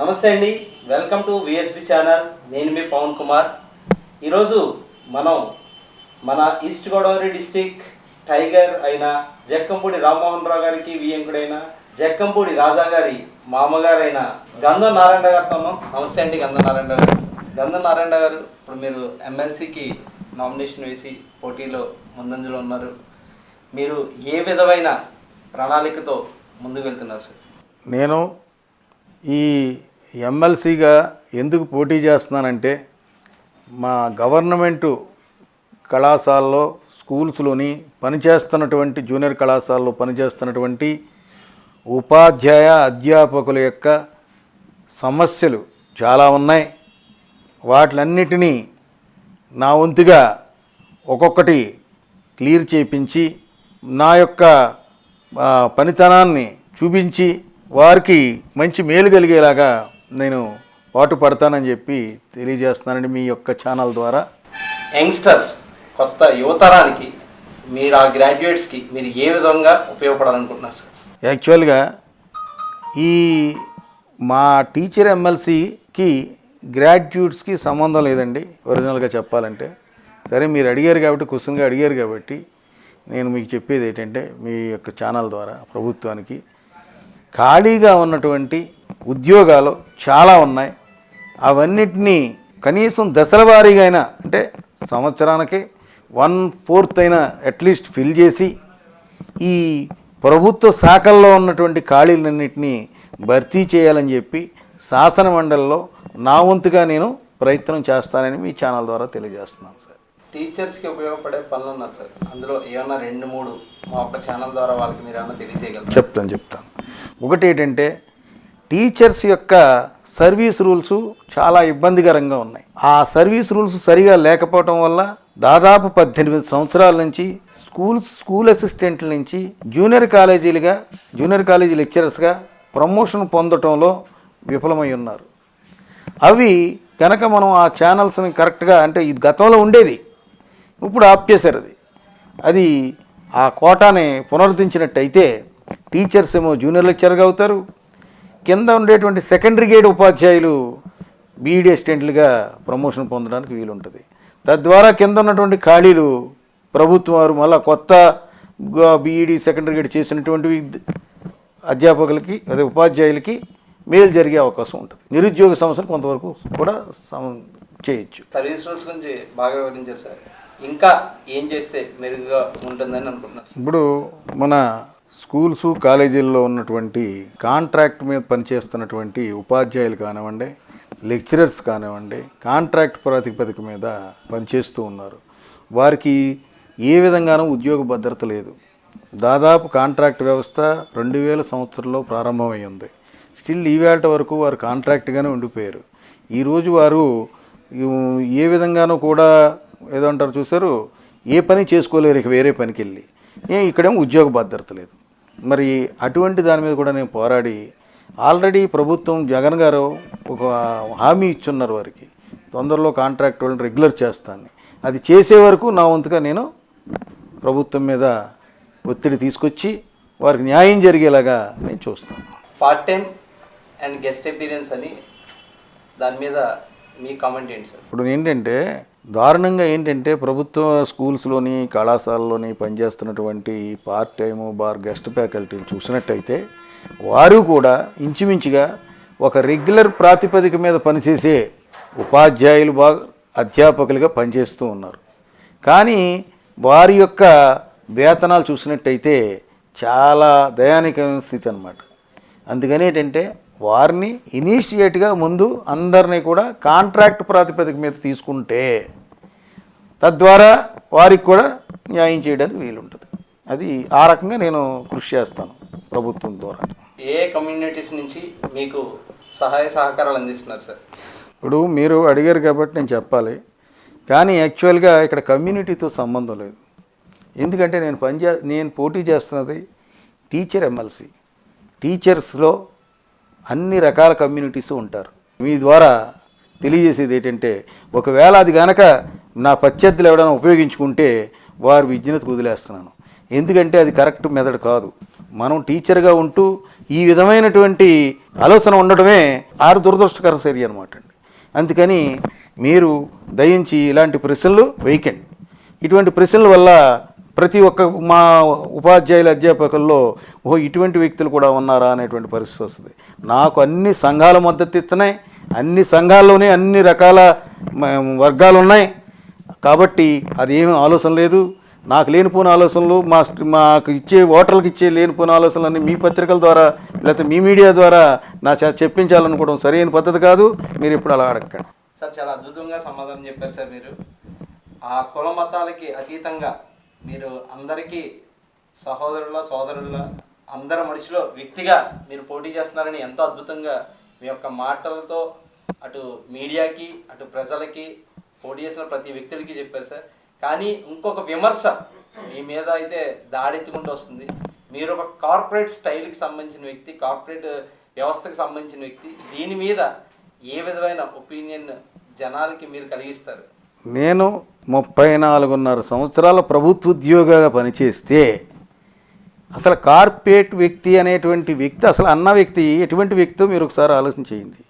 నమస్తే అండి. Welcome to VSP channel. నేను మీ పవన్ కుమార్. ఈరోజు మనం మన ఈస్ట్ గోదావరి డిస్టిక్ టైగర్ అయిన జక్కంపూడి రామ్మోహన్ రావు గారికి వియంకుడైన జక్కంపూడి రాజా గారి మామగారైన గంధం నారాయణ గారితో ఉన్నాం నమస్తే అండి గంధం నారాయణ గారు. గంధం నారాయణ గారు ఇప్పుడు మీరు ఎమ్మెల్సీకి నామినేషన్ వేసి పోటీలో ముందంజలో ఉన్నారు. మీరు ఏ విధమైన ప్రణాళికతో ముందుకు వెళ్తున్నారు సార్? నేను ఈ ఎమ్మెల్సీగా ఎందుకు పోటీ చేస్తున్నానంటే మా గవర్నమెంటు కళాశాలలో స్కూల్స్లోని పనిచేస్తున్నటువంటి జూనియర్ కళాశాలలో పనిచేస్తున్నటువంటి ఉపాధ్యాయ అధ్యాపకుల యొక్క సమస్యలు చాలా ఉన్నాయి. వాటిలన్నిటినీ నా వంతుగా ఒక్కొక్కటి క్లియర్ చేయించి నా యొక్క పనితనాన్ని చూపించి వారికి మంచి మేలు కలిగేలాగా నేను పాటు పడతానని చెప్పి తెలియజేస్తున్నానండి మీ యొక్క ఛానల్ ద్వారా. యంగ్స్టర్స్ కొత్త యువతరానికి మీరు ఆ గ్రాడ్యుయేట్స్కి మీరు ఏ విధంగా ఉపయోగపడాలనుకుంటున్నారు సార్? యాక్చువల్గా ఈ మా టీచర్ ఎమ్మెల్సీకి గ్రాడ్యుయేట్స్కి సంబంధం లేదండి ఒరిజినల్గా చెప్పాలంటే. సరే మీరు అడిగారు కాబట్టి క్వశ్చన్గా అడిగారు కాబట్టి నేను మీకు చెప్పేది ఏంటంటే మీ యొక్క ఛానల్ ద్వారా ప్రభుత్వానికి ఖాళీగా ఉన్నటువంటి ఉద్యోగాలు చాలా ఉన్నాయి. అవన్నిటినీ కనీసం దశల వారీగా అయినా అంటే సంవత్సరానికి వన్ ఫోర్త్ అయినా అట్లీస్ట్ ఫిల్ చేసి ఈ ప్రభుత్వ శాఖల్లో ఉన్నటువంటి ఖాళీలన్నింటినీ భర్తీ చేయాలని చెప్పి శాసన మండలిలో నా వంతుగా నేను ప్రయత్నం చేస్తానని మీ ఛానల్ ద్వారా తెలియజేస్తున్నాను సార్. టీచర్స్కి ఉపయోగపడే పనులు ఉన్నారు సార్. అందులో ఏమన్నా రెండు మూడు మా ఒక్క ఛానల్ ద్వారా వాళ్ళకి మీరు ఏమన్నా తెలియజేయగలరు? చెప్తాను చెప్తాను. ఒకటి ఏంటంటే టీచర్స్ యొక్క సర్వీస్ రూల్స్ చాలా ఇబ్బందికరంగా ఉన్నాయి. ఆ సర్వీస్ రూల్స్ సరిగా లేకపోవటం వల్ల దాదాపు పద్దెనిమిది సంవత్సరాల నుంచి స్కూల్స్ స్కూల్ అసిస్టెంట్ల నుంచి జూనియర్ కాలేజీలుగా జూనియర్ కాలేజీ లెక్చరర్స్గా ప్రమోషన్ పొందటంలో విఫలమై ఉన్నారు. అవి కనుక మనం ఆ ఛానల్స్ని కరెక్ట్గా అంటే ఇది గతంలో ఉండేది. ఇప్పుడు ఆప్ చేశారు అది. అది ఆ కోటాని పునరుద్ధరించినట్టయితే టీచర్స్ ఏమో జూనియర్ లెక్చర్గా అవుతారు కింద ఉండేటువంటి సెకండరీ గ్రేడ్ ఉపాధ్యాయులు బీఈడీ అసిస్టెంట్లుగా ప్రమోషన్ పొందడానికి వీలుంటుంది. తద్వారా కింద ఉన్నటువంటి ఖాళీలు ప్రభుత్వం వారు మళ్ళీ కొత్త బీఈడీ సెకండరీ గ్రేడ్ చేసినటువంటి అధ్యాపకులకి అదే ఉపాధ్యాయులకి మేలు జరిగే అవకాశం ఉంటుంది. నిరుద్యోగ సమస్యలు కొంతవరకు కూడా సమ చేయొచ్చు. సర్వీస్ రూల్స్ గురించి బాగా వివరించారు సార్. ఇంకా ఏం చేస్తే మెరుగుగా ఉంటుందని అనుకుంటున్నారు? ఇప్పుడు మన స్కూల్స్ కాలేజీల్లో ఉన్నటువంటి కాంట్రాక్ట్ మీద పనిచేస్తున్నటువంటి ఉపాధ్యాయులు కానివ్వండి లెక్చరర్స్ కానివ్వండి కాంట్రాక్ట్ ప్రాతిపదిక మీద పనిచేస్తూ ఉన్నారు. వారికి ఏ విధంగానూ ఉద్యోగ భద్రత లేదు. దాదాపు కాంట్రాక్ట్ వ్యవస్థ రెండు వేల సంవత్సరంలో ప్రారంభమై ఉంది స్టిల్ ఈవేళ వరకు వారు కాంట్రాక్ట్గానే ఉండిపోయారు. ఈరోజు వారు ఏ విధంగానూ కూడా ఏదో అంటారు చూసారు ఏ పని చేసుకోలేరు ఇక వేరే పనికి వెళ్ళి ఏ ఇక్కడేమో ఉద్యోగ భద్రత లేదు. మరి అటువంటి దాని మీద కూడా నేను పోరాడి ఆల్రెడీ ప్రభుత్వం జగన్ గారు ఒక హామీ ఇచ్చున్నారు వారికి. తొందరలో కాంట్రాక్ట్ వాళ్ళని రెగ్యులర్ చేస్తాను అది చేసే వరకు నా వంతుగా నేను ప్రభుత్వం మీద ఒత్తిడి తీసుకొచ్చి వారికి న్యాయం జరిగేలాగా నేను చూస్తాను. Part time and guest experience అని దాని మీద మీ కామెంట్ ఏంటి సార్? ఇప్పుడు ఏంటంటే దారుణంగా ఏంటంటే ప్రభుత్వ స్కూల్స్లోని కళాశాలలోని పనిచేస్తున్నటువంటి పార్ట్ టైము బార్ గెస్ట్ ఫ్యాకల్టీని చూసినట్టయితే వారు కూడా ఇంచుమించుగా ఒక రెగ్యులర్ ప్రాతిపదిక మీద పనిచేసే ఉపాధ్యాయులు బాగా అధ్యాపకులుగా పనిచేస్తూ ఉన్నారు. కానీ వారి యొక్క వేతనాలు చూసినట్టయితే చాలా దయానికమైన స్థితి అన్నమాట. అందుకని ఏంటంటే వారిని ఇనీషియేట్గా ముందు అందరినీ కూడా కాంట్రాక్ట్ ప్రాతిపదిక మీద తీసుకుంటే తద్వారా వారికి కూడా న్యాయం చేయడానికి వీలుంటుంది. అది ఆ రకంగా నేను కృషి చేస్తాను ప్రభుత్వం ద్వారా. ఏ కమ్యూనిటీస్ నుంచి మీకు సహాయ సహకారాలు అందిస్తున్నారు సార్? ఇప్పుడు మీరు అడిగారు కాబట్టి నేను చెప్పాలి. కానీ యాక్చువల్గా ఇక్కడ కమ్యూనిటీతో సంబంధం లేదు. ఎందుకంటే నేను పనిచే నేను పోటీ చేస్తున్నది టీచర్ ఎమ్మెల్సీ. టీచర్స్లో అన్ని రకాల కమ్యూనిటీస్ ఉంటారు. మీ ద్వారా తెలియజేసేది ఏంటంటే ఒకవేళ అది గనక నా ప్రత్యర్థులు ఎవడైనా ఉపయోగించుకుంటే వారు విజ్ఞత వదిలేస్తున్నాను. ఎందుకంటే అది కరెక్ట్ మెథడ్ కాదు. మనం టీచర్గా ఉంటూ ఈ విధమైనటువంటి ఆలోచన ఉండడమే ఆరు దురదృష్టకర చర్య అనమాట అండి. అందుకని మీరు దయించి ఇలాంటి ప్రశ్నలు వేయకండి. ఇటువంటి ప్రశ్నల వల్ల ప్రతి ఒక్క మా ఉపాధ్యాయుల అధ్యాపకుల్లో ఓ ఇటువంటి వ్యక్తులు కూడా ఉన్నారా అనేటువంటి పరిస్థితి వస్తుంది. నాకు అన్ని సంఘాల మద్దతు ఇస్తున్నాయి అన్ని సంఘాల్లోనే అన్ని రకాల వర్గాలు ఉన్నాయి. కాబట్టి అది ఏమీ ఆలోచన లేదు. నాకు లేనిపోయిన ఆలోచనలు మా మాకు ఇచ్చే ఓటర్లకు ఇచ్చే లేనిపోయిన ఆలోచనలన్నీ మీ పత్రికల ద్వారా లేకపోతే మీ మీడియా ద్వారా నా చెప్పించాలనుకోవడం సరైన పద్ధతి కాదు. మీరు ఇప్పుడు అలా అడగండి సార్ చాలా అద్భుతంగా సమాధానం చెప్పారు సార్ మీరు. ఆ కుల మతాలకి అతీతంగా మీరు అందరికీ సహోదరుల సోదరుల అందరి మనిషిలో వ్యక్తిగా మీరు పోటీ చేస్తున్నారని ఎంతో అద్భుతంగా మీ యొక్క మాటలతో అటు మీడియాకి అటు ప్రజలకి పోటీ చేసిన ప్రతి వ్యక్తులకి చెప్పారు సార్. కానీ ఇంకొక విమర్శ మీ మీద అయితే దాడెత్తుకుంటూ వస్తుంది. మీరు ఒక కార్పొరేట్ స్టైల్కి సంబంధించిన వ్యక్తి కార్పొరేట్ వ్యవస్థకు సంబంధించిన వ్యక్తి దీని మీద ఏ విధమైన ఒపీనియన్ జనాలకి మీరు కలిగిస్తారు? నేను ముప్పై నాలుగున్నర సంవత్సరాల ప్రభుత్వ ఉద్యోగిగా పనిచేస్తే అసలు కార్పొరేట్ వ్యక్తి అనేటువంటి వ్యక్తి అసలు అన్న వ్యక్తి ఎటువంటి వ్యక్తో మీరు ఒకసారి ఆలోచన చేయండి.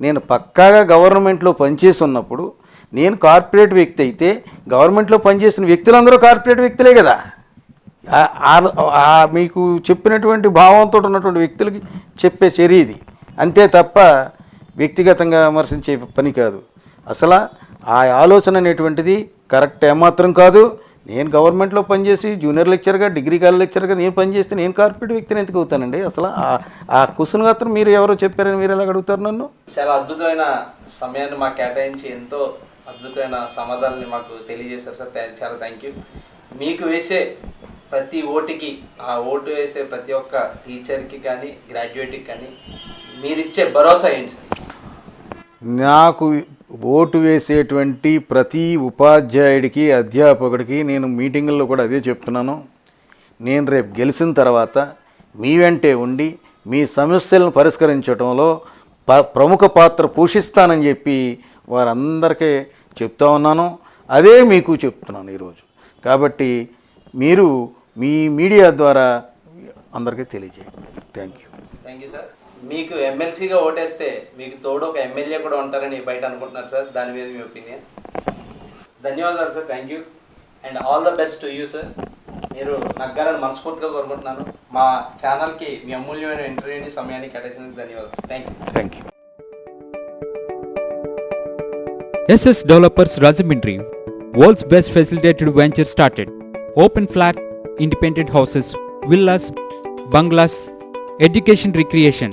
నేను పక్కాగా గవర్నమెంట్లో పనిచేసి ఉన్నప్పుడు నేను కార్పొరేట్ వ్యక్తి అయితే గవర్నమెంట్లో పనిచేసిన వ్యక్తులందరూ కార్పొరేట్ వ్యక్తులే కదా. ఆ- మీకు చెప్పినటువంటి భావంతో ఉన్నటువంటి వ్యక్తులకి చెప్పే చర్య ఇది. అంతే తప్ప వ్యక్తిగతంగా విమర్శించే పని కాదు. అసలు ఆ ఆలోచన అనేటువంటిది కరెక్ట్ ఏమాత్రం కాదు. నేను గవర్నమెంట్లో పనిచేసి జూనియర్ లెక్చర్గా డిగ్రీ కాలేజ్ లెక్చర్గా నేను పనిచేస్తే నేను కార్పొరేట్ వ్యక్తిని ఎందుకు అవుతానండి? అసలు ఆ- క్వశ్చన్ మాత్రం మీరు ఎవరో చెప్పారని మీరు ఎలాగ అడుగుతారు నన్ను? చాలా అద్భుతమైన సమయాన్ని మాకు కేటాయించి ఎంతో అద్భుతమైన సమాధానాన్ని మాకు తెలియజేశారు సార్. చాలా థ్యాంక్ యూ. మీకు వేసే ప్రతి ఓటుకి ఆ ఓటు వేసే ప్రతి ఒక్క టీచర్కి కానీ గ్రాడ్యుయేట్కి కానీ మీరిచ్చే భరోసా ఏంటి సార్? నాకు ఓటు వేసేటువంటి ప్రతి ఉపాధ్యాయుడికి అధ్యాపకుడికి నేను మీటింగుల్లో కూడా అదే చెప్తున్నాను. నేను రేపు గెలిచిన తర్వాత మీ వెంటే ఉండి మీ సమస్యలను పరిష్కరించడంలో ప ప్రముఖ పాత్ర పోషిస్తానని చెప్పి వారందరికీ చెప్తా ఉన్నాను. అదే మీకు చెప్తున్నాను ఈరోజు. కాబట్టి మీరు మీ మీడియా ద్వారా అందరికీ తెలియజేయండి. Thank you. Thank you sir. మీకు ఎమ్మెల్సీగా ఓటేస్తే మీకు తోడు ఒక ఎమ్మెల్యే కూడా ఉంటారని బయట అనుకుంటున్నారు సార్. దాని మీద మీ ఒపీనియన్? ధన్యవాదాలు sir. Thank you and all the best to you sir మీరు నగ్గారని మనస్ఫూర్తిగా కోరుకుంటున్నాను. మా ఛానల్కి మీ అమూల్యమైన ఇంటర్వ్యూని సమయాన్ని కేటాయించినందుకు ధన్యవాదాలు. Thank you thank you SS Developers Rajamindri, world's best facilitated venture started. Open flat, independent houses, villas, bungalows, education recreation.